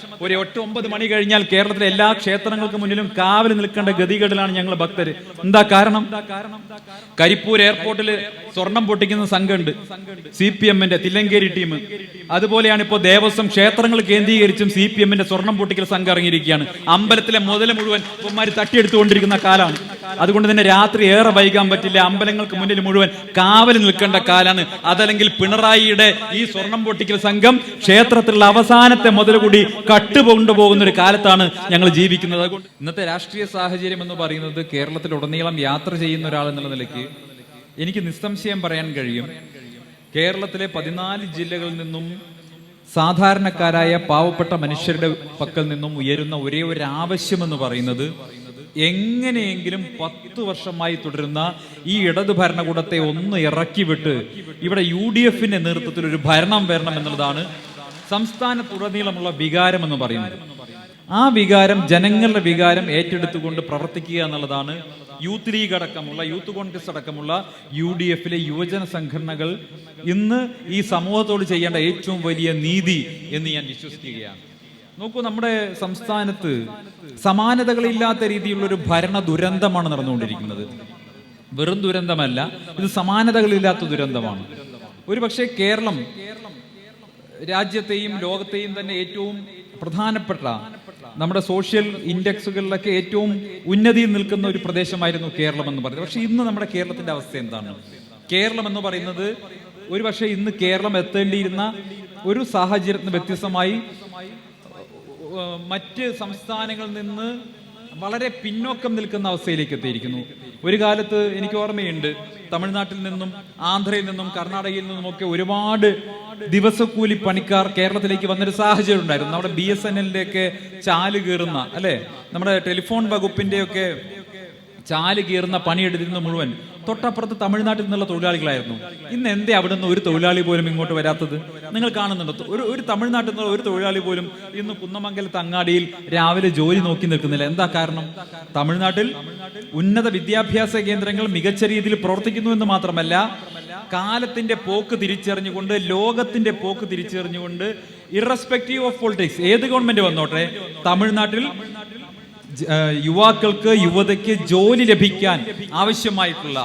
to ഒരു എട്ട് ഒമ്പത് മണി കഴിഞ്ഞാൽ കേരളത്തിലെ എല്ലാ ക്ഷേത്രങ്ങൾക്ക് മുന്നിലും കാവൽ നിൽക്കേണ്ട ഗതികേടിലാണ് ഞങ്ങൾ ഭക്തര്. എന്താ കാരണം? കരിപ്പൂർ എയർപോർട്ടിൽ സ്വർണം പൊട്ടിക്കുന്ന സംഘമുണ്ട്. സി പി എമ്മിന്റെ തില്ലങ്കേരി ടീം. അതുപോലെയാണ് ഇപ്പോൾ ദേവസ്വം ക്ഷേത്രങ്ങൾ കേന്ദ്രീകരിച്ചും സി പി എമ്മിന്റെ സ്വർണം പൊട്ടിക്കൽ സംഘം ഇറങ്ങിയിരിക്കുകയാണ്. അമ്പലത്തിലെ മുതൽ മുഴുവൻ ഇവന്മാര് തട്ടിയെടുത്തുകൊണ്ടിരിക്കുന്ന കാലാണ്. അതുകൊണ്ട് തന്നെ രാത്രി ഏറെ വൈകാൻ പറ്റില്ല. അമ്പലങ്ങൾക്ക് മുന്നിൽ മുഴുവൻ കാവൽ നിൽക്കേണ്ട കാലാണ്. അതല്ലെങ്കിൽ പിണറായിയുടെ ഈ സ്വർണം പൊട്ടിക്കൽ സംഘം ക്ഷേത്രത്തിലുള്ള അവസാനത്തെ മുതൽ കൂടി കട്ടുകൊണ്ടുപോകുന്ന ഒരു കാലത്താണ് ഞങ്ങൾ ജീവിക്കുന്നത്. ഇന്നത്തെ രാഷ്ട്രീയ സാഹചര്യം എന്ന് പറയുന്നത് കേരളത്തിൽ കേരളത്തിലുടനീളം യാത്ര ചെയ്യുന്ന ഒരാൾ എന്നുള്ള നിലയ്ക്ക് എനിക്ക് നിസ്സംശയം പറയാൻ കഴിയും. കേരളത്തിലെ പതിനാല് ജില്ലകളിൽ നിന്നും സാധാരണക്കാരായ പാവപ്പെട്ട മനുഷ്യരുടെ പക്കൽ നിന്നും ഉയരുന്ന ഒരേ ഒരു ആവശ്യം എന്ന് പറയുന്നത് എങ്ങനെയെങ്കിലും പത്ത് വർഷമായി തുടരുന്ന ഈ ഇടതു ഭരണകൂടത്തെ ഒന്ന് ഇറക്കി വിട്ട് ഇവിടെ യു ഡി എഫിന്റെ നേതൃത്വത്തിൽ ഒരു ഭരണം വരണം എന്നുള്ളതാണ്. സംസ്ഥാനത്തുടനീളമുള്ള വികാരം എന്ന് പറയുന്നത്. ആ വികാരം ജനങ്ങളുടെ വികാരം ഏറ്റെടുത്തുകൊണ്ട് പ്രവർത്തിക്കുക എന്നുള്ളതാണ് യൂത്ത് ലീഗ് അടക്കമുള്ള യൂത്ത് കോൺഗ്രസ് അടക്കമുള്ള യു ഡി എഫിലെ യുവജന സംഘടനകൾ ഇന്ന് ഈ സമൂഹത്തോട് ചെയ്യേണ്ട ഏറ്റവും വലിയ നീതി എന്ന് ഞാൻ വിശ്വസിക്കുകയാണ്. നോക്കൂ നമ്മുടെ സംസ്ഥാനത്ത് സമാനതകളില്ലാത്ത രീതിയിലുള്ള ഒരു ഭരണ ദുരന്തമാണ് നടന്നുകൊണ്ടിരിക്കുന്നത്. വെറും ദുരന്തമല്ല ഇത് സമാനതകളില്ലാത്ത ദുരന്തമാണ്. ഒരു പക്ഷേ കേരളം രാജ്യത്തെയും ലോകത്തെയും തന്നെ ഏറ്റവും പ്രധാനപ്പെട്ട നമ്മുടെ സോഷ്യൽ ഇൻഡെക്സുകളിലൊക്കെ ഏറ്റവും ഉന്നതിയിൽ നിൽക്കുന്ന ഒരു പ്രദേശമായിരുന്നു കേരളം എന്ന് പറയുന്നത്. പക്ഷെ ഇന്ന് നമ്മുടെ കേരളത്തിന്റെ അവസ്ഥ എന്താണ്? കേരളം എന്ന് പറയുന്നത് ഒരു പക്ഷേ ഇന്ന് കേരളം എത്തേണ്ടിയിരുന്ന ഒരു സാഹചര്യത്തിന് വ്യത്യസ്തമായി മറ്റ് സംസ്ഥാനങ്ങളിൽ നിന്ന് വളരെ പിന്നോക്കം നിൽക്കുന്ന അവസ്ഥയിലേക്ക് എത്തിയിരിക്കുന്നു. ഒരു കാലത്ത് എനിക്ക് ഓർമ്മയുണ്ട് തമിഴ്നാട്ടിൽ നിന്നും ആന്ധ്രയിൽ നിന്നും കർണാടകയിൽ നിന്നും ഒക്കെ ഒരുപാട് ദിവസക്കൂലി പണിക്കാർ കേരളത്തിലേക്ക് വന്നൊരു സാഹചര്യം ഉണ്ടായിരുന്നു. നമ്മുടെ ബി എസ് എൻ എല്ലിന്റെ ഒക്കെ ചാൽ കീറുന്ന അല്ലെ? നമ്മുടെ ടെലിഫോൺ വകുപ്പിന്റെ ഒക്കെ ചാൽ കീറുന്ന പണിയെടുത്തിരുന്ന മുഴുവൻ തൊട്ടപ്പുറത്ത് തമിഴ്നാട്ടിൽ നിന്നുള്ള തൊഴിലാളികളായിരുന്നു. ഇന്ന് എന്തേ അവിടെ നിന്ന് ഒരു തൊഴിലാളി പോലും ഇങ്ങോട്ട് വരാത്തത്? നിങ്ങൾ കാണുന്നുണ്ടോ? ഒരു ഒരു തമിഴ്നാട്ടിൽ നിന്നുള്ള ഒരു തൊഴിലാളി പോലും ഇന്ന് കുന്നമംഗലത്ത് അങ്ങാടിയിൽ രാവിലെ ജോലി നോക്കി നിൽക്കുന്നില്ല. എന്താ കാരണം? തമിഴ്നാട്ടിൽ ഉന്നത വിദ്യാഭ്യാസ കേന്ദ്രങ്ങൾ മികച്ച രീതിയിൽ പ്രവർത്തിക്കുന്നു എന്ന് മാത്രമല്ല കാലത്തിന്റെ പോക്ക് തിരിച്ചറിഞ്ഞുകൊണ്ട് ലോകത്തിന്റെ പോക്ക് തിരിച്ചറിഞ്ഞുകൊണ്ട് ഇറസ്പെക്റ്റീവ് ഓഫ് പൊളിറ്റിക്സ് ഏത് ഗവൺമെന്റ് വന്നോട്ടെ തമിഴ്നാട്ടിൽ യുവാക്കൾക്ക് യുവതയ്ക്ക് ജോലി ലഭിക്കാൻ ആവശ്യമായിട്ടുള്ള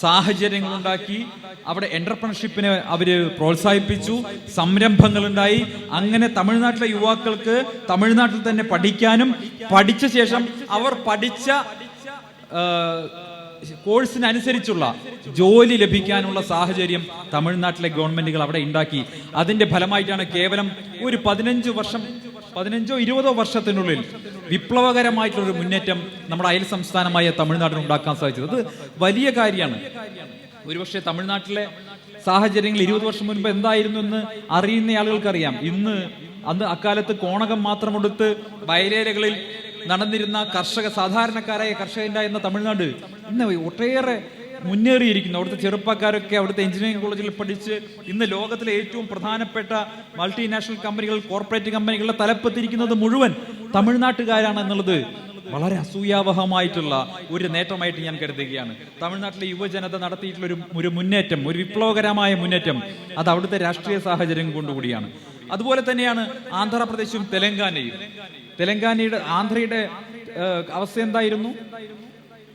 സാഹചര്യങ്ങൾ ഉണ്ടാക്കി അവിടെ എന്റർപ്രണർഷിപ്പിനെ അവർ പ്രോത്സാഹിപ്പിച്ചു. സംരംഭങ്ങൾ ഉണ്ടായി അങ്ങനെ തമിഴ്നാട്ടിലെ യുവാക്കൾക്ക് തമിഴ്നാട്ടിൽ തന്നെ പഠിക്കാനും പഠിച്ച ശേഷം അവർ പഠിച്ച കോഴ്സിനനുസരിച്ചുള്ള ജോലി ലഭിക്കാനുള്ള സാഹചര്യം തമിഴ്നാട്ടിലെ ഗവൺമെന്റുകൾ അവിടെ ഉണ്ടാക്കി. അതിന്റെ ഫലമായിട്ടാണ് കേവലം ഒരു പതിനഞ്ച് വർഷം പതിനഞ്ചോ ഇരുപതോ വർഷത്തിനുള്ളിൽ വിപ്ലവകരമായിട്ടുള്ള ഒരു മുന്നേറ്റം നമ്മുടെ അയൽ സംസ്ഥാനമായ തമിഴ്നാടിന് ഉണ്ടാക്കാൻ സാധിച്ചത്. അത് വലിയ കാര്യമാണ്. ഒരുപക്ഷെ തമിഴ്നാട്ടിലെ സാഹചര്യങ്ങൾ ഇരുപത് വർഷം മുൻപ് എന്തായിരുന്നു എന്ന് അറിയുന്ന ആളുകൾക്കറിയാം. ഇന്ന് അന്ന് അക്കാലത്ത് കോണകം മാത്രം എടുത്ത് വയലേലകളിൽ നടന്നിരുന്ന കർഷക സാധാരണക്കാരായ കർഷകരുണ്ടായിരുന്ന തമിഴ്നാട് ഇന്ന് ഒട്ടേറെ മുന്നേറിയിരിക്കുന്നു. അവിടുത്തെ ചെറുപ്പക്കാരൊക്കെ അവിടുത്തെ എഞ്ചിനീയറിംഗ് കോളേജിൽ പഠിച്ച് ഇന്ന് ലോകത്തിലെ ഏറ്റവും പ്രധാനപ്പെട്ട മൾട്ടിനാഷണൽ കമ്പനികൾ കോർപ്പറേറ്റ് കമ്പനികളുടെ തലപ്പത്തിരിക്കുന്നത് മുഴുവൻ തമിഴ്നാട്ടുകാരാണ് എന്നുള്ളത് വളരെ അസൂയാവഹമായിട്ടുള്ള ഒരു നേട്ടമായിട്ട് ഞാൻ കരുതുകയാണ്. തമിഴ്നാട്ടിലെ യുവജനത നടത്തിയിട്ടുള്ള ഒരു ഒരു മുന്നേറ്റം ഒരു വിപ്ലവകരമായ മുന്നേറ്റം അത് അവിടുത്തെ രാഷ്ട്രീയ സാഹചര്യം കൊണ്ടുകൂടിയാണ്. അതുപോലെ തന്നെയാണ് ആന്ധ്രാപ്രദേശും തെലങ്കാനയും. തെലങ്കാനയുടെ ആന്ധ്രയുടെ അവസ്ഥ എന്തായിരുന്നു?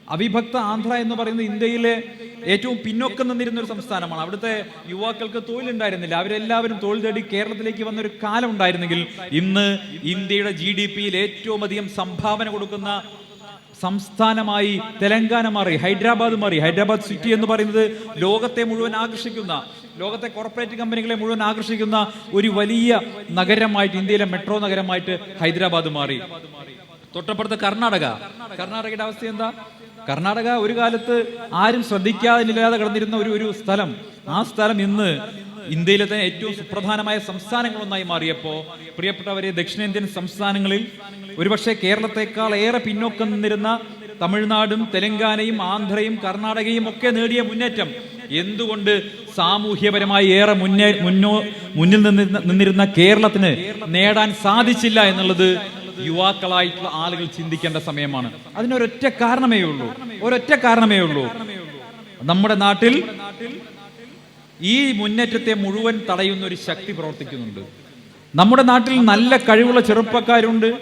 അവിഭക്ത ആന്ധ്ര എന്ന് പറയുന്നത് ഇന്ത്യയിലെ ഏറ്റവും പിന്നോക്കം നിന്നിരുന്ന ഒരു സംസ്ഥാനമാണ്. അവിടുത്തെ യുവാക്കൾക്ക് തൊഴിലുണ്ടായിരുന്നില്ല. അവരെല്ലാവരും തൊഴിൽ തേടി കേരളത്തിലേക്ക് വന്ന ഒരു കാലം ഉണ്ടായിരുന്നെങ്കിൽ ഇന്ന് ഇന്ത്യയുടെ ജി ഡി പിയിൽ ഏറ്റവും അധികം സംഭാവന കൊടുക്കുന്ന സംസ്ഥാനമായി തെലങ്കാന മാറി ഹൈദരാബാദ് മാറി. ഹൈദരാബാദ് സിറ്റി എന്ന് പറയുന്നത് ലോകത്തെ മുഴുവൻ ആകർഷിക്കുന്ന ലോകത്തെ കോർപ്പറേറ്റ് കമ്പനികളെ മുഴുവൻ ആകർഷിക്കുന്ന ഒരു വലിയ നഗരമായിട്ട് ഇന്ത്യയിലെ മെട്രോ നഗരമായിട്ട് ഹൈദരാബാദ് മാറി. തൊട്ടപ്പുറത്ത് കർണാടക. കർണാടകയുടെ അവസ്ഥ എന്താ? കർണാടക ഒരു കാലത്ത് ആരും ശ്രദ്ധിക്കാതില്ലാതെ കിടന്നിരുന്ന ഒരു ഒരു സ്ഥലം. ആ സ്ഥലം ഇന്ന് ഇന്ത്യയിലെ തന്നെ ഏറ്റവും സുപ്രധാനമായ സംസ്ഥാനങ്ങളൊന്നായി മാറിയപ്പോ പ്രിയപ്പെട്ടവരെ ദക്ഷിണേന്ത്യൻ സംസ്ഥാനങ്ങളിൽ ഒരുപക്ഷെ കേരളത്തെക്കാൾ ഏറെ പിന്നോക്കം നിന്നിരുന്ന തമിഴ്നാടും തെലങ്കാനയും ആന്ധ്രയും കർണാടകയും ഒക്കെ നേടിയ മുന്നേറ്റം. എന്തുകൊണ്ട് സാമൂഹ്യപരമായി ഏറെ മുന്നേ മുന്നോ മുന്നിൽ നിന്നിരുന്ന കേരളത്തിന് നേടാൻ സാധിച്ചില്ല എന്നുള്ളത് യുവാക്കളായിട്ടുള്ള ആളുകൾ ചിന്തിക്കേണ്ട സമയമാണ്. അതിനൊരൊറ്റ കാരണമേ ഉള്ളൂ. ഒരൊറ്റ കാരണമേ ഉള്ളൂ. നമ്മുടെ നാട്ടിൽ ഈ മുന്നേറ്റത്തെ മുഴുവൻ തടയുന്ന ഒരു ശക്തി പ്രവർത്തിക്കുന്നുണ്ട്. നമ്മുടെ നാട്ടിൽ നല്ല കഴിവുള്ള ചെറുപ്പക്കാരുണ്ട്.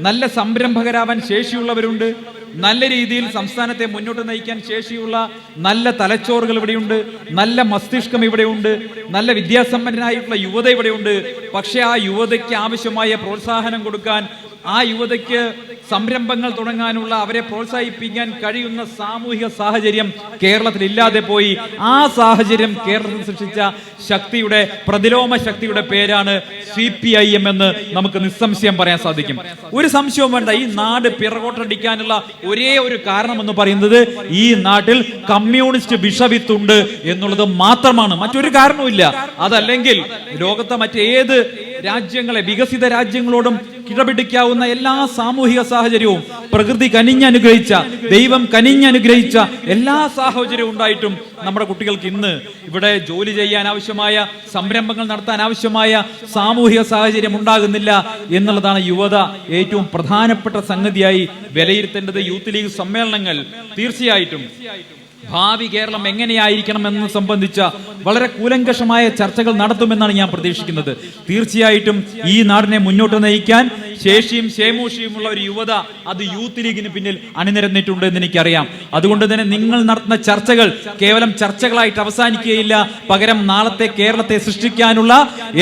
നല്ല സംരംഭകരാവാൻ ശേഷിയുള്ളവരുണ്ട്. നല്ല രീതിയിൽ സംസ്ഥാനത്തെ മുന്നോട്ട് നയിക്കാൻ ശേഷിയുള്ള നല്ല തലച്ചോറുകൾ ഇവിടെയുണ്ട് നല്ല മസ്തിഷ്കം ഇവിടെയുണ്ട് നല്ല വിദ്യാസമ്പന്നനായിട്ടുള്ള യുവത ഇവിടെയുണ്ട്. പക്ഷെ ആ യുവതയ്ക്ക് ആവശ്യമായ പ്രോത്സാഹനം കൊടുക്കാൻ ആ യുവതയ്ക്ക് സംരംഭങ്ങൾ തുടങ്ങാനുള്ള അവരെ പ്രോത്സാഹിപ്പിക്കാൻ കഴിയുന്ന സാമൂഹിക സാഹചര്യം കേരളത്തിൽ ഇല്ലാതെ പോയി. ആ സാഹചര്യം കേരളത്തിൽ സൃഷ്ടിച്ച ശക്തിയുടെ പ്രതിലോമ ശക്തിയുടെ പേരാണ് സി പി ഐ എം എന്ന് നമുക്ക് നിസ്സംശയം പറയാൻ സാധിക്കും. ഒരു സംശയവും വേണ്ട ഈ നാട് പിറകോട്ടടിക്കാനുള്ള ഒരേ ഒരു കാരണം എന്ന് പറയുന്നത് ഈ നാട്ടിൽ കമ്മ്യൂണിസ്റ്റ് വിഷവിത്തുണ്ട് എന്നുള്ളത് മാത്രമാണ്. മറ്റൊരു കാരണവുമില്ല. അതല്ലെങ്കിൽ ലോകത്തെ മറ്റേത് രാജ്യങ്ങളെ വികസിത രാജ്യങ്ങളോടും കിടപിടിക്കാവുന്ന എല്ലാ സാമൂഹിക സാഹചര്യവും പ്രകൃതി കനിഞ്ഞനുഗ്രഹിച്ച ദൈവം കനിഞ്ഞനുഗ്രഹിച്ച എല്ലാ സാഹചര്യവും ഉണ്ടായിട്ടും നമ്മുടെ കുട്ടികൾക്ക് ഇന്ന് ഇവിടെ ജോലി ചെയ്യാൻ ആവശ്യമായ സംരംഭങ്ങൾ നടത്താൻ ആവശ്യമായ സാമൂഹിക സാഹചര്യം ഉണ്ടാകുന്നില്ല എന്നുള്ളതാണ് യുവത ഏറ്റവും പ്രധാനപ്പെട്ട സംഗതിയായി വിലയിരുത്തേണ്ടത്. യൂത്ത് ലീഗ് സമ്മേളനങ്ങൾ തീർച്ചയായിട്ടും ഭാവി കേരളം എങ്ങനെയായിരിക്കണം എന്ന് സംബന്ധിച്ച വളരെ കൂലങ്കഷമായ ചർച്ചകൾ നടത്തുമെന്നാണ് ഞാൻ പ്രതീക്ഷിക്കുന്നത്. തീർച്ചയായിട്ടും ഈ നാടിനെ മുന്നോട്ട് നയിക്കാൻ ശേഷിയും ശേമൂഷിയുമുള്ള ഒരു യുവത അത് യൂത്ത് ലീഗിന് പിന്നിൽ അണിനിരന്നിട്ടുണ്ട് എന്ന് എനിക്കറിയാം അതുകൊണ്ട് തന്നെ നിങ്ങൾ നടത്തുന്ന ചർച്ചകൾ കേവലം ചർച്ചകളായിട്ട് അവസാനിക്കുകയില്ല. പകരം നാളത്തെ കേരളത്തെ സൃഷ്ടിക്കാനുള്ള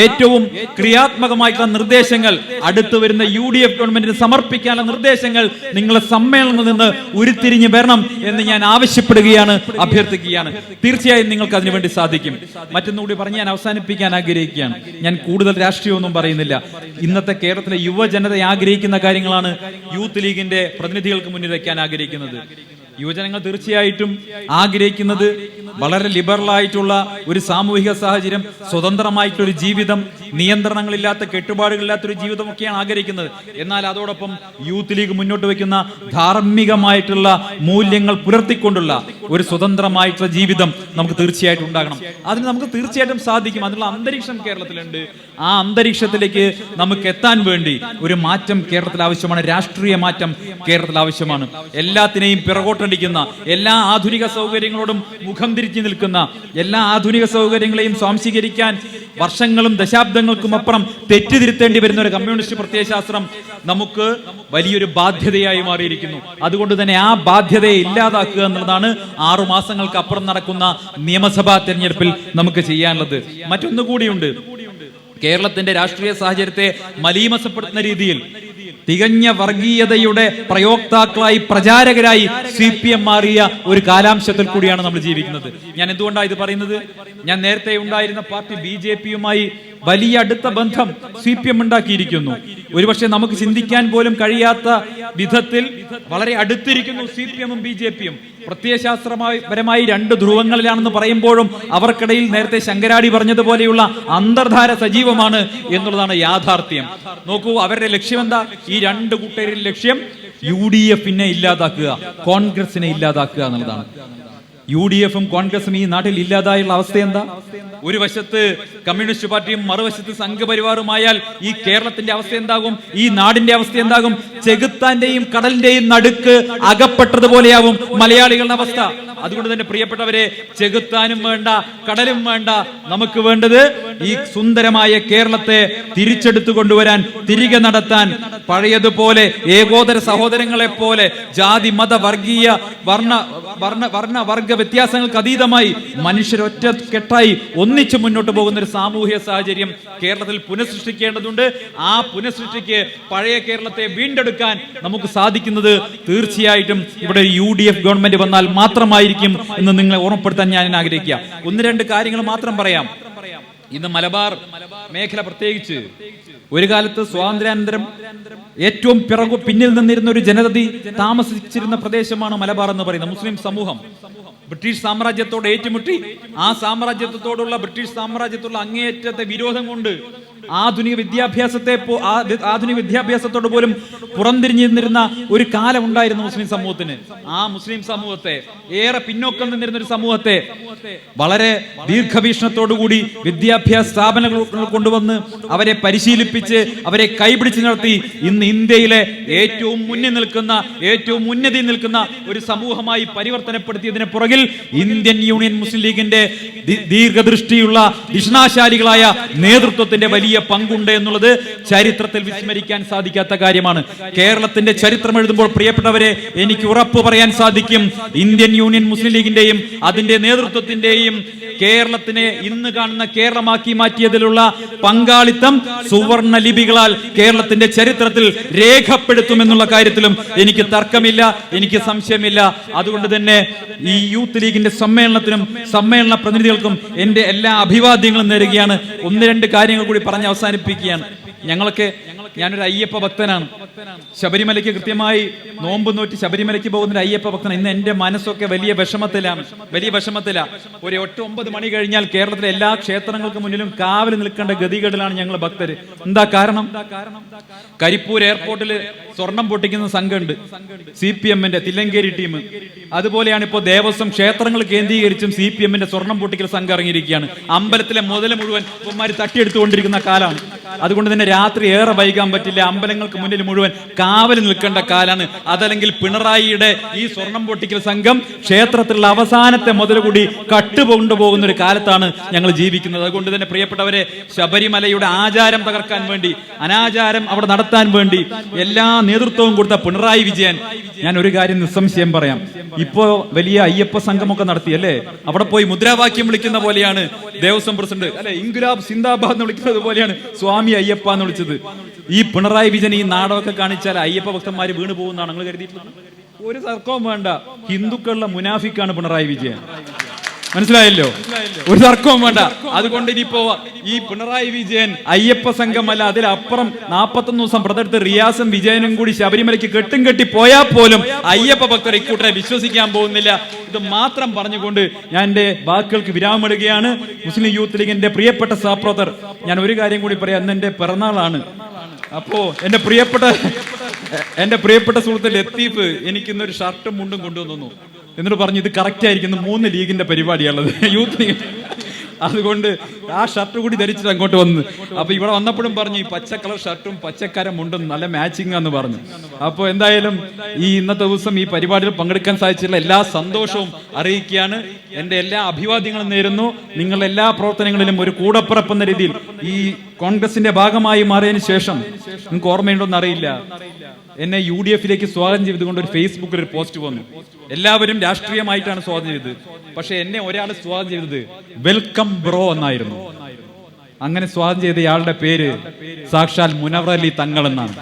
ഏറ്റവും ക്രിയാത്മകമായിട്ടുള്ള നിർദ്ദേശങ്ങൾ അടുത്തു വരുന്ന യു ഡി എഫ് ഗവൺമെന്റിന് സമർപ്പിക്കാനുള്ള നിർദ്ദേശങ്ങൾ നിങ്ങളെ സമ്മേളനത്തിൽ നിന്ന് ഉരുത്തിരിഞ്ഞ് വരണം എന്ന് ഞാൻ ആവശ്യപ്പെടുകയാണ്. അഭ്യർത്ഥിക്കുകയാണ്. തീർച്ചയായും നിങ്ങൾക്ക് അതിനുവേണ്ടി സാധിക്കും. മറ്റൊന്നുകൂടി പറഞ്ഞ് ഞാൻ അവസാനിപ്പിക്കാൻ ആഗ്രഹിക്കുകയാണ്. ഞാൻ കൂടുതൽ രാഷ്ട്രീയമൊന്നും പറയുന്നില്ല. ഇന്നത്തെ കേരളത്തിലെ യുവജനത ആഗ്രഹിക്കുന്ന കാര്യങ്ങളാണ് യൂത്ത് ലീഗിന്റെ പ്രതിനിധികൾക്ക് മുന്നിൽ വയ്ക്കാൻ ആഗ്രഹിക്കുന്നത്. യുവജനങ്ങൾ തീർച്ചയായിട്ടും ആഗ്രഹിക്കുന്നത് വളരെ ലിബറൽ ആയിട്ടുള്ള ഒരു സാമൂഹിക സാഹചര്യം സ്വതന്ത്രമായിട്ടുള്ള ഒരു ജീവിതം നിയന്ത്രണങ്ങളില്ലാത്ത കെട്ടുപാടുകളില്ലാത്ത ഒരു ജീവിതമൊക്കെയാണ് ആഗ്രഹിക്കുന്നത്. എന്നാൽ അതോടൊപ്പം യൂത്ത് ലീഗ് മുന്നോട്ട് വെക്കുന്ന ധാർമ്മികമായിട്ടുള്ള മൂല്യങ്ങൾ പുലർത്തിക്കൊണ്ടുള്ള ഒരു സ്വതന്ത്രമായിട്ടുള്ള ജീവിതം നമുക്ക് തീർച്ചയായിട്ടും ഉണ്ടാകണം. അതിന് നമുക്ക് തീർച്ചയായിട്ടും സാധിക്കും. അതിനുള്ള അന്തരീക്ഷം കേരളത്തിലുണ്ട്. ആ അന്തരീക്ഷത്തിലേക്ക് നമുക്ക് എത്താൻ വേണ്ടി ഒരു മാറ്റം കേരളത്തിൽ ആവശ്യമാണ്. രാഷ്ട്രീയ മാറ്റം കേരളത്തിൽ ആവശ്യമാണ്. എല്ലാത്തിനെയും പിറകോട്ടടിക്കുന്ന എല്ലാ ആധുനിക സൗകര്യങ്ങളോടും മുഖം തിരിച്ചു നിൽക്കുന്ന എല്ലാ ആധുനിക സൗകര്യങ്ങളെയും സ്വാംശീകരിക്കാൻ വർഷങ്ങളും ദശാബ്ദങ്ങൾക്കും അപ്പുറം തെറ്റിതിരുത്തേണ്ടി വരുന്ന ഒരു കമ്മ്യൂണിസ്റ്റ് പ്രത്യയശാസ്ത്രം നമുക്ക് വലിയൊരു ബാധ്യതയായി മാറിയിരിക്കുന്നു. അതുകൊണ്ട് തന്നെ ആ ബാധ്യതയെ ഇല്ലാതാക്കുക എന്നുള്ളതാണ് ആറു മാസങ്ങൾക്ക് അപ്പുറം നടക്കുന്ന നിയമസഭാ തെരഞ്ഞെടുപ്പിൽ നമുക്ക് ചെയ്യാനുള്ളത്. മറ്റൊന്നുകൂടിയുണ്ട്. കേരളത്തിന്റെ രാഷ്ട്രീയ സാഹചര്യത്തെ മലീമസപ്പെടുത്തുന്ന രീതിയിൽ തികഞ്ഞ വർഗീയതയുടെ പ്രയോക്താക്കളായി പ്രചാരകരായി സി പി എം മാറിയ ഒരു കാലാംശത്തിൽ കൂടിയാണ് നമ്മൾ ജീവിക്കുന്നത്. ഞാൻ എന്തുകൊണ്ടാണ് ഇത് പറയുന്നത്? ഞാൻ നേരത്തെ ഉണ്ടായിരുന്ന പാർട്ടി ബി ജെ പിയുമായി വലിയ അടുത്ത ബന്ധം സി പി എം ഉണ്ടാക്കിയിരിക്കുന്നു. ഒരുപക്ഷെ നമുക്ക് ചിന്തിക്കാൻ പോലും കഴിയാത്ത വിധത്തിൽ വളരെ അടുത്തിരിക്കുന്നു സി പി എമ്മും ബി ജെ പിയും. പ്രത്യയശാസ്ത്രമായി പരമായി രണ്ട് ധ്രുവങ്ങളിലാണെന്ന് പറയുമ്പോഴും അവർക്കിടയിൽ നേരത്തെ ശങ്കരാടി പറഞ്ഞതുപോലെയുള്ള അന്തർധാര സജീവമാണ് എന്നുള്ളതാണ് യാഥാർത്ഥ്യം. നോക്കൂ അവരുടെ ലക്ഷ്യം എന്താ ഈ രണ്ട് കൂട്ടരുടെ ലക്ഷ്യം യു ഡി എഫിനെ ഇല്ലാതാക്കുക കോൺഗ്രസിനെ ഇല്ലാതാക്കുക എന്നുള്ളതാണ്. യു ഡി എഫും കോൺഗ്രസും ഈ നാട്ടിൽ ഇല്ലാതായുള്ള അവസ്ഥ എന്താ? ഒരു വശത്ത് കമ്മ്യൂണിസ്റ്റ് പാർട്ടിയും മറുവശത്ത് സംഘപരിവാറുമായാൽ ഈ കേരളത്തിന്റെ അവസ്ഥ എന്താകും? ഈ നാടിന്റെ അവസ്ഥ എന്താകും? ചെകുത്താന്റെയും കടലിന്റെയും നടുക്ക് അകപ്പെട്ടതുപോലെയാവും മലയാളികളുടെ അവസ്ഥ. അതുകൊണ്ട് തന്നെ പ്രിയപ്പെട്ടവരെ ചെകുത്താനും വേണ്ട കടലും വേണ്ട നമുക്ക് വേണ്ടത് ഈ സുന്ദരമായ കേരളത്തെ തിരിച്ചെടുത്തു കൊണ്ടുവരാൻ തിരികെ നടത്താൻ പഴയതുപോലെ ഏകോദര സഹോദരങ്ങളെ പോലെ ജാതി മത വർഗീയ വർണ വർണ വർഗ വ്യത്യാസങ്ങൾക്ക് അതീതമായി മനുഷ്യരൊറ്റ കെട്ടായി ഒന്നിച്ചു മുന്നോട്ട് പോകുന്ന ഒരു സാമൂഹ്യ സാഹചര്യം കേരളത്തിൽ പുനഃസൃഷ്ടിക്കേണ്ടതുണ്ട്. ആ പുനഃസൃഷ്ടിക്ക് പഴയ കേരളത്തെ വീണ്ടെടുക്കാൻ നമുക്ക് സാധിക്കുന്നത് തീർച്ചയായിട്ടും ഇവിടെ യു ഡി എഫ് ഗവൺമെന്റ് വന്നാൽ മാത്രമായിരിക്കും എന്ന് നിങ്ങളെ ഓർമ്മപ്പെടുത്താൻ ഞാൻ ആഗ്രഹിക്കുക. ഒന്ന് രണ്ട് കാര്യങ്ങൾ മാത്രം പറയാം. ഇന്ന് മലബാർ മേഖല പ്രത്യേകിച്ച് ഒരു കാലത്ത് സ്വാതന്ത്ര്യാനന്തരം ഏറ്റവും പിറകു പിന്നിൽ നിന്നിരുന്ന ഒരു ജനതതി താമസിച്ചിരുന്ന പ്രദേശമാണ് മലബാർ എന്ന് പറയുന്നത്. മുസ്ലിം സമൂഹം. ബ്രിട്ടീഷ് സാമ്രാജ്യത്തോട് ഏറ്റുമുട്ടി ആ സാമ്രാജ്യത്തോടുള്ള ബ്രിട്ടീഷ് സാമ്രാജ്യത്തോടുള്ള അങ്ങേയറ്റത്തെ വിരോധം കൊണ്ട് ആധുനിക വിദ്യാഭ്യാസത്തെ ആധുനിക വിദ്യാഭ്യാസത്തോട് പോലും പുറംതിരിഞ്ഞിരുന്നിരുന്ന ഒരു കാലം ഉണ്ടായിരുന്നു മുസ്ലിം സമൂഹത്തിന്. ആ മുസ്ലിം സമൂഹത്തെ ഏറെ പിന്നോക്കം നിന്നിരുന്ന ഒരു സമൂഹത്തെ വളരെ ദീർഘവീക്ഷണത്തോടുകൂടി വിദ്യാഭ്യാസ സ്ഥാപനങ്ങൾ കൊണ്ടുവന്ന് അവരെ പരിശീലിപ്പിച്ച് അവരെ കൈപിടിച്ച് നടത്തി ഇന്ന് ഇന്ത്യയിലെ ഏറ്റവും മുന്നിൽ നിൽക്കുന്ന ഏറ്റവും ഉന്നതി നിൽക്കുന്ന ഒരു സമൂഹമായി പരിവർത്തനപ്പെടുത്തിയതിന് പുറകിൽ ഇന്ത്യൻ യൂണിയൻ മുസ്ലിം ലീഗിന്റെ ദീർഘദൃഷ്ടിയുള്ള ദിഷ്ണാശാലികളായ നേതൃത്വത്തിന്റെ വലിയ വലിയ പങ്കുണ്ട് എന്നുള്ളത് ചരിത്രത്തിൽ വിസ്മരിക്കാൻ സാധിക്കാത്ത കാര്യമാണ്. കേരളത്തിന്റെ ചരിത്രം എഴുതുമ്പോൾ പ്രിയപ്പെട്ടവരെ എനിക്ക് ഉറപ്പ് പറയാൻ സാധിക്കും. ഇന്ത്യൻ യൂണിയൻ മുസ്ലിം ലീഗിന്റെയും അതിന്റെ നേതൃത്വത്തിന്റെയും കേരളത്തിനെ ഇന്ന് കാണുന്ന കേരളമാക്കി മാറ്റിയതിലുള്ള പങ്കാളിത്തം സുവർണ ലിപികളാൽ കേരളത്തിന്റെ ചരിത്രത്തിൽ രേഖപ്പെടുത്തുമെന്നുള്ള കാര്യത്തിലും എനിക്ക് തർക്കമില്ല എനിക്ക് സംശയമില്ല. അതുകൊണ്ട് തന്നെ ഈ യൂത്ത് ലീഗിന്റെ സമ്മേളനത്തിനും സമ്മേളന പ്രതിനിധികൾക്കും എന്റെ എല്ലാ അഭിവാദ്യങ്ങളും നേരുകയാണ്. ഒന്ന് രണ്ട് കാര്യങ്ങൾ കൂടി പറഞ്ഞ് അവസാനിപ്പിക്കുകയാണ്. ഞങ്ങളൊക്കെ ഞാനൊരു അയ്യപ്പ ഭക്തനാണ്. ശബരിമലയ്ക്ക് കൃത്യമായി നോമ്പ് നോറ്റ് ശബരിമലയ്ക്ക് പോകുന്ന ഒരു അയ്യപ്പ ഭക്തനാണ്. ഇന്ന് എന്റെ മനസ്സൊക്കെ വലിയ വിഷമത്തിലാണ്. വലിയ വിഷമത്തിലാണ് ഒരു എട്ട് ഒമ്പത് മണി കഴിഞ്ഞാൽ കേരളത്തിലെ എല്ലാ ക്ഷേത്രങ്ങൾക്ക് മുന്നിലും കാവൽ നിൽക്കേണ്ട ഗതികേടിലാണ് ഞങ്ങൾ ഭക്തർ എന്താ കാരണം? കരിപ്പൂർ എയർപോർട്ടിൽ സ്വർണം പൊട്ടിക്കുന്ന സംഘമുണ്ട്. സി പി എമ്മിന്റെ തില്ലങ്കേരി ടീം. അതുപോലെയാണ് ഇപ്പോൾ ദേവസ്വം ക്ഷേത്രങ്ങൾ കേന്ദ്രീകരിച്ചും സി പി എമ്മിന്റെ സ്വർണം പൊട്ടിക്കൽ സംഘം ഇറങ്ങിയിരിക്കുകയാണ്. അമ്പലത്തിലെ മുതൽ മുഴുവൻ ഇവന്മാര് തട്ടിയെടുത്തുകൊണ്ടിരിക്കുന്ന കാലമാണ് അതുകൊണ്ട് തന്നെ രാത്രി ഏറെ വൈകാൻ പറ്റില്ല. അമ്പലങ്ങൾക്ക് മുന്നിൽ മുഴുവൻ കാവൽ നിൽക്കേണ്ട കാലാണ്. അതല്ലെങ്കിൽ പിണറായിയുടെ ഈ സ്വർണം പൊട്ടിക്കൽ സംഘം ക്ഷേത്രത്തിലുള്ള അവസാനത്തെ മുതൽ കൂടി കട്ടുകൊണ്ടുപോകുന്ന ഒരു കാലത്താണ് ഞങ്ങൾ ജീവിക്കുന്നത്. അതുകൊണ്ട് തന്നെ പ്രിയപ്പെട്ടവരെ ശബരിമലയുടെ ആചാരം തകർക്കാൻ വേണ്ടി അനാചാരം അവിടെ നടത്താൻ വേണ്ടി എല്ലാ നേതൃത്വവും കൊടുത്ത പിണറായി വിജയൻ ഞാൻ ഒരു കാര്യം നിസ്സംശയം പറയാം. ഇപ്പോ വലിയ അയ്യപ്പ സംഘമൊക്കെ നടത്തി അല്ലേ? അവിടെ പോയി മുദ്രാവാക്യം വിളിക്കുന്ന പോലെയാണ് ദേവസ്വം പ്രസിഡന്റ് അല്ലെ? ഇൻഗുലാബ് സിന്ദാബാദ് എന്ന് വിളിക്കുന്നത് പോലെയാണ് സ്വാമി അയ്യപ്പ എന്ന് വിളിച്ചത്. ഈ പിണറായി വിജയൻ ഈ നാടകമൊക്കെ കാണിച്ചാൽ അയ്യപ്പ ഭക്തന്മാർ വീണ് പോകുന്നതാണ് നിങ്ങൾ കരുതിയിട്ടുള്ളത്? ഒരു തർക്കവും വേണ്ട. ഹിന്ദുക്കളുടെ മുനാഫിക്കാണ് പിണറായി വിജയൻ. മനസ്സിലായല്ലോ? ഒരു തർക്കവും വേണ്ട. അതുകൊണ്ട് ഇനിയിപ്പോ ഈ പിണറായി വിജയൻ അയ്യപ്പ സംഘമല്ല അതിലപ്പുറം നാപ്പത്തൊന്ന് ദിവസം വ്രതെടുത്ത് റിയാസും വിജയനും കൂടി ശബരിമലയ്ക്ക് കെട്ടും കെട്ടി പോയാൽ പോലും അയ്യപ്പ ഭക്തർ ഇക്കൂട്ടരെ വിശ്വസിക്കാൻ പോകുന്നില്ല. ഇത് മാത്രം പറഞ്ഞുകൊണ്ട് ഞാൻ എന്റെ വാക്കുകൾക്ക് വിരാമിടുകയാണ് മുസ്ലിം യൂത്ത് ലീഗിന്റെ പ്രിയപ്പെട്ട സഹപ്രവർത്തകർ ഞാൻ ഒരു കാര്യം കൂടി പറയാം. അന്ന് എന്റെ പിറന്നാളാണ്. അപ്പോ എന്റെ പ്രിയപ്പെട്ട എന്റെ പ്രിയപ്പെട്ട സുഹൃത്ത് ലത്തീഫ് എനിക്കിന്നൊരു ഷർട്ടും മുണ്ടും കൊണ്ടുവന്നു. എന്നിട്ട് പറഞ്ഞു ഇത് കറക്റ്റ് ആയിരിക്കുന്നു. മൂന്ന് ലീഗിന്റെ പരിപാടിയുള്ളത് യൂത്ത് ലീഗ്. അതുകൊണ്ട് ആ ഷർട്ട് കൂടി ധരിച്ചിട്ട് അങ്ങോട്ട് വന്ന്. അപ്പൊ ഇവിടെ വന്നപ്പോഴും പറഞ്ഞു ഈ പച്ച കളർ ഷർട്ടും പച്ചക്കരം മുണ്ടും നല്ല മാച്ചിങ് എന്ന് പറഞ്ഞു. അപ്പോൾ എന്തായാലും ഈ ഇന്നത്തെ ദിവസം ഈ പരിപാടിയിൽ പങ്കെടുക്കാൻ സാധിച്ചിട്ടുള്ള എല്ലാ സന്തോഷവും അറിയിക്കുകയാണ്. എന്റെ എല്ലാ അഭിവാദ്യങ്ങളും നേരുന്നു. നിങ്ങളുടെ എല്ലാ പ്രവർത്തനങ്ങളിലും ഒരു കൂടപ്പിറപ്പ് എന്ന രീതിയിൽ ഈ കോൺഗ്രസിന്റെ ഭാഗമായി മാറിയതിന് ശേഷം നിങ്ങൾക്ക് ഓർമ്മയുണ്ടോ എന്നറിയില്ല എന്നെ യു ഡി എഫിലേക്ക് സ്വാഗതം ചെയ്തുകൊണ്ട് ഒരു ഫേസ്ബുക്കിൽ ഒരു പോസ്റ്റ് വന്നു. എല്ലാവരും രാഷ്ട്രീയമായിട്ടാണ് സ്വാഗതം ചെയ്തത്. പക്ഷെ എന്നെ ഒരാൾ സ്വാഗതം ചെയ്തത് വെൽക്കം ബ്രോ എന്നായിരുന്നു. അങ്ങനെ സ്വാഗതം ചെയ്ത ഇയാളുടെ പേര് സാക്ഷാൽ മുനവർ അലി തങ്ങൾ എന്നാണ്.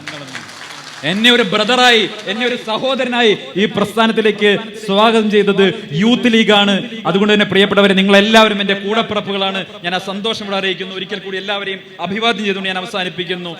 എന്നെ ഒരു ബ്രദറായി എന്നെ ഒരു സഹോദരനായി ഈ പ്രസ്ഥാനത്തിലേക്ക് സ്വാഗതം ചെയ്തത് യൂത്ത് ലീഗാണ്. അതുകൊണ്ട് തന്നെ പ്രിയപ്പെട്ടവരെ നിങ്ങൾ എല്ലാവരും എന്റെ കൂടപ്പിറപ്പുകളാണ്. ഞാൻ ആ സന്തോഷം ഇവിടെ അറിയിക്കുന്നു. ഒരിക്കൽ കൂടി എല്ലാവരെയും അഭിവാദ്യം ചെയ്തുകൊണ്ട് ഞാൻ അവസാനിപ്പിക്കുന്നു.